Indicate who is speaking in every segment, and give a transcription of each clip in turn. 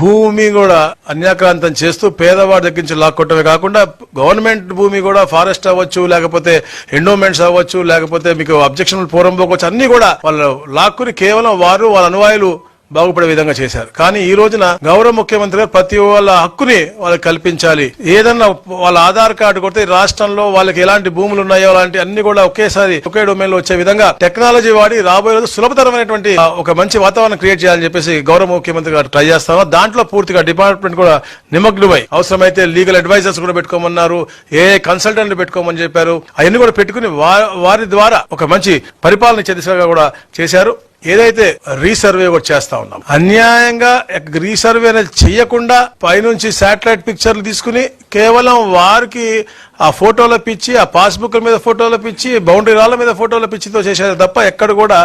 Speaker 1: భూమి కూడా అన్యాక్రాంతం చేస్తూ పేదవాడి దగ్గర నుంచి లాక్కొట్టమే కాకుండా గవర్నమెంట్ భూమి కూడా ఫారెస్ట్ అవ్వచ్చు లేకపోతే ఎండోమెంట్స్ అవ్వచ్చు లేకపోతే మీకు అబ్జెక్షన్ పూర్వం పోవచ్చు అన్ని కూడా వాళ్ళు లాక్కుని కేవలం వారు వాళ్ళ అనువాయులు బాగుపడే విధంగా చేశారు. కానీ ఈ రోజున గౌరవ ముఖ్యమంత్రి గారు ప్రతి వాళ్ళ హక్కుని వాళ్ళకి కల్పించాలి. ఏదన్నా వాళ్ళ ఆధార్ కార్డు కొడితే రాష్ట్రంలో వాళ్ళకి ఎలాంటి భూములు ఉన్నాయో అలాంటి అన్ని కూడా ఒకేసారి ఒకే డొమైన్లో వచ్చే విధంగా టెక్నాలజీ వాడి రాబోయే రోజు సులభతరమైనటువంటి ఒక మంచి వాతావరణం క్రియేట్ చేయాలని చెప్పేసి గౌరవ ముఖ్యమంత్రి గారు ట్రై చేస్తారు దాంట్లో పూర్తిగా డిపార్ట్మెంట్ కూడా నిమగ్నమై అవసరమైతే లీగల్ అడ్వైజర్స్ కూడా పెట్టుకోమన్నారు ఏ కన్సల్టెంట్లు పెట్టుకోమని చెప్పారు. అవన్నీ కూడా పెట్టుకుని వారి ద్వారా ఒక మంచి పరిపాలన ఇచ్చే కూడా చేశారు. ఏదైతే రీసర్వే కూడా చేస్తా ఉన్నాం అన్యాయంగా రీసర్వే అనేది చేయకుండా పైనుంచి శాటిలైట్ పిక్చర్లు తీసుకుని కేవలం వారికి ఆ ఫోటోల పిచ్చి ఆ పాస్బుక్ మీద ఫోటోల పిచ్చి బౌండరీ రాళ్ళ మీద ఫోటోల పిచ్చితో చేసేది తప్ప ఎక్కడ కూడా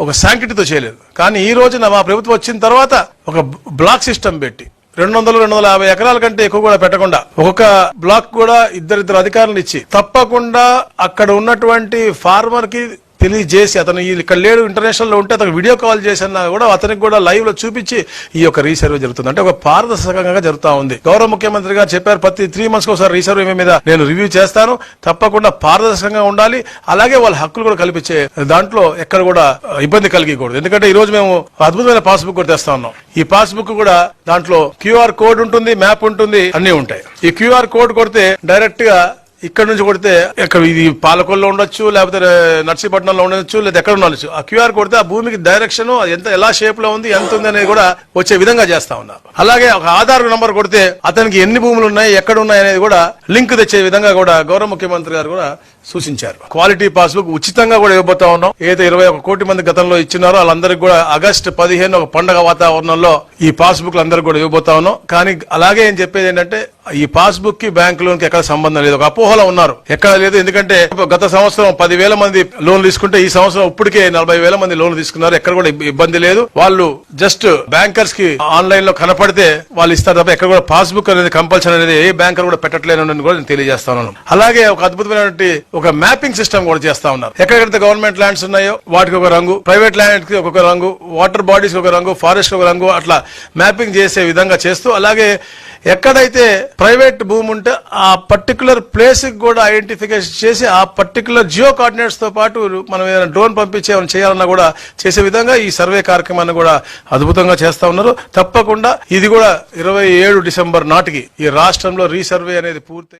Speaker 1: ఒక శాంక్టిటీతో చేయలేదు. కానీ ఈ రోజున మా ప్రభుత్వం వచ్చిన తర్వాత ఒక బ్లాక్ సిస్టమ్ పెట్టి రెండు వందలు రెండు వందల యాభై ఎకరాల కంటే ఎక్కువ కూడా పెట్టకుండా ఒక్కొక్క బ్లాక్ కూడా ఇద్దరిద్దరు అధికారులు ఇచ్చి తప్పకుండా అక్కడ ఉన్నటువంటి ఫార్మర్కి తెలియజేసి అతను ఈ- ఇక్కడ లేడు ఇంటర్నేషనల్లో ఉంటే అతను వీడియో కాల్ చేసినా కూడా అతనికి కూడా లైవ్లో చూపించి ఈ యొక్క రీసర్వే జరుగుతుంది. అంటే ఒక పారదర్శకంగా జరుగుతా ఉంది. గౌరవ ముఖ్యమంత్రి గారు చెప్పారు ప్రతి త్రీ మంత్స్ ఒకసారి రీసర్వే మీద నేను రివ్యూ చేస్తాను. తప్పకుండా పారదర్శకంగా ఉండాలి. అలాగే వాళ్ళ హక్కులు కూడా కల్పించే దాంట్లో ఎక్కడ కూడా ఇబ్బంది కలిగకూడదు. ఎందుకంటే ఈ రోజు మేము అద్భుతమైన పాస్బుక్ కూడా తెస్తా ఉన్నాం. ఈ పాస్బుక్ కూడా దాంట్లో క్యూఆర్ కోడ్ ఉంటుంది మ్యాప్ ఉంటుంది అన్ని ఉంటాయి. ఈ క్యూఆర్ కోడ్ కొడితే డైరెక్ట్గా ఇక్కడ నుంచి కొడితే ఎక్కడ ఇది పాలకొల్లో ఉండొచ్చు లేకపోతే నర్సీపట్నంలో ఉండొచ్చు లేదా ఎక్కడ ఉండొచ్చు. ఆ క్యూఆర్ కొడితే ఆ భూమికి డైరెక్షన్ ఎంత ఎలా షేప్లో ఉంది ఎంత ఉంది అనేది కూడా వచ్చే విధంగా చేస్తా ఉన్నారు. అలాగే ఒక ఆధార్ నంబర్ కొడితే అతనికి ఎన్ని భూములు ఉన్నాయి ఎక్కడ ఉన్నాయి అనేది కూడా లింక్ తెచ్చే విధంగా కూడా గౌరవ ముఖ్యమంత్రి గారు కూడా సూచించారు. క్వాలిటీ పాస్బుక్ ఉచితంగా కూడా ఇవ్వబోతా ఉన్నాం. ఏదైతే ఇరవై ఒక కోటి మంది గతంలో ఇచ్చినారో వాళ్ళందరికీ కూడా ఆగస్టు పదిహేను ఒక పండగ వాతావరణంలో ఈ పాస్బుక్ అందరికి కూడా ఇవ్వబోతా ఉన్నాం. కానీ అలాగే ఏం చెప్పేది ఏంటంటే ఈ పాస్బుక్కి బ్యాంక్ లోన్కి ఎక్కడ సంబంధం లేదు. ఒక అపోహలో ఉన్నారు. ఎక్కడ లేదు. ఎందుకంటే గత సంవత్సరం పదివేల మంది లోన్ తీసుకుంటే ఈ సంవత్సరం ఇప్పటికే నలభై వేల మంది లోన్ తీసుకున్నారు. ఎక్కడ కూడా ఇబ్బంది లేదు. వాళ్ళు జస్ట్ బ్యాంకర్స్కి ఆన్లైన్లో కనపడితే వాళ్ళు ఇస్తారు తప్ప ఎక్కడ కూడా పాస్బుక్ అనేది కంపల్సరీ అనేది ఏ బ్యాంకర్ కూడా పెట్టట్లేదు అని కూడా నేను తెలియజేస్తాను అలాగే ఒక అద్భుతమైనటువంటి ఒక మ్యాపింగ్ సిస్టమ్ కూడా చేస్తా ఉన్నారు. ఎక్కడెక్కడైతే గవర్నమెంట్ ల్యాండ్స్ ఉన్నాయో వాటికి ఒక రంగు ప్రైవేట్ ల్యాండ్కి ఒక్కొక్క రంగు వాటర్ బాడీస్ ఒక రంగు ఫారెస్ట్ ఒక రంగు అట్లా మ్యాపింగ్ చేసే విధంగా చేస్తూ అలాగే ఎక్కడైతే ప్రైవేట్ భూమి ఉంటే ఆ పర్టికులర్ ప్లేస్కి కూడా ఐడెంటిఫికేషన్ చేసి ఆ పర్టికులర్ జియో కోఆర్డినేట్స్తో పాటు మనం ఏదైనా డ్రోన్ పంపించే ఏమైనా చేయాలన్నా కూడా చేసే విధంగా ఈ సర్వే కార్యక్రమాన్ని కూడా అద్భుతంగా చేస్తా ఉన్నారు. తప్పకుండా ఇది కూడా ఇరవై ఏడు డిసెంబర్ నాటికి ఈ రాష్ట్రంలో రీసర్వే అనేది పూర్తి